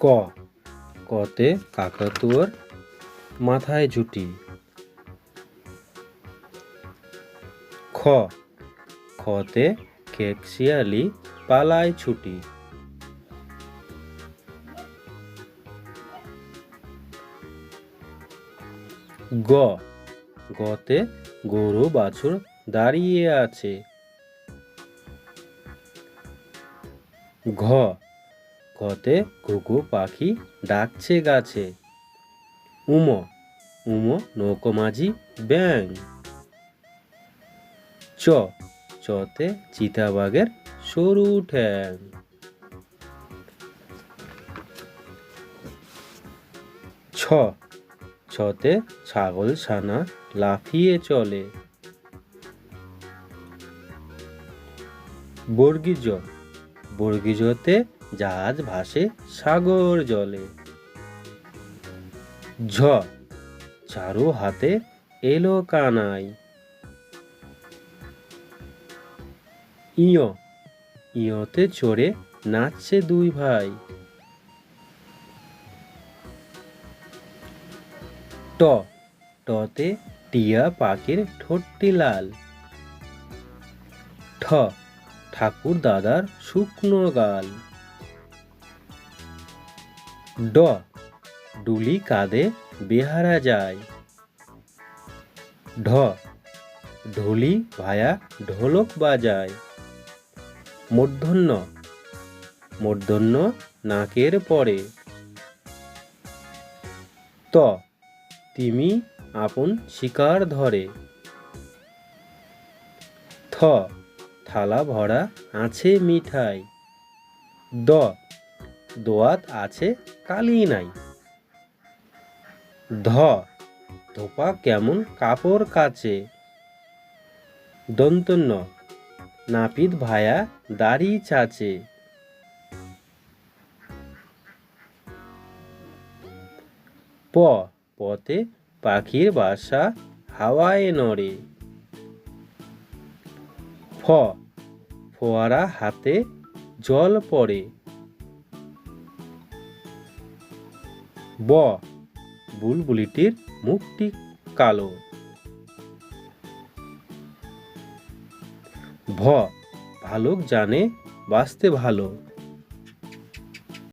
ক। কতে কাকাতুয়ার মাথায় ঝুটি। খ। খতে খেকশিয়ালি পালায় ছুটি। গ। গতে গরু বাছুর দাঁড়িয়ে আছে। ঘ। ঘতে ঘুঘু পাখি ডাকছে গাছে। উম উম নৌকোমাঝি ব্যাং। চ, চতে চিতাবাঘের সরু ঠ্যাং। ছ, ছতে ছাগল ছানা লাফিয়ে চলে। বর্গিজ, বর্গিজতে জাহাজ ভাসে সাগর জলে। ঝ, চারু হাতে এলো কানাই। ইয়, ইয়তে চড়ে নাচছে দুই ভাই। ট, টতে টিয়া পাখির ঠোঁটটি লাল। ঠ, ঠাকুর দাদার শুকনো গাল। ড। ডুলি কাঁধে বেহারা যায়। ঢ। ঢুলি ভায়া ঢোলক বাজায়। মূর্ধন্য মূর্ধন্য নাকের পরে। ত। তিমি আপন শিকার ধরে। থ। থালা ভরা আছে মিঠাই। দ। দোয়াত আছে কালি নাই। ধ, ধোপা কেমন কাপড় কাচে। দন্তন্য, নাপিত ভায়া দাড়ি চাচে। প, পথে পাখির বাসা হাওয়ায় নড়ে। ফ, ফোয়ারা হাতে জল পড়ে। ব বুলবুলিটির মুখটি কালো। ভ ভালুক জানে বাঁচতে ভালো।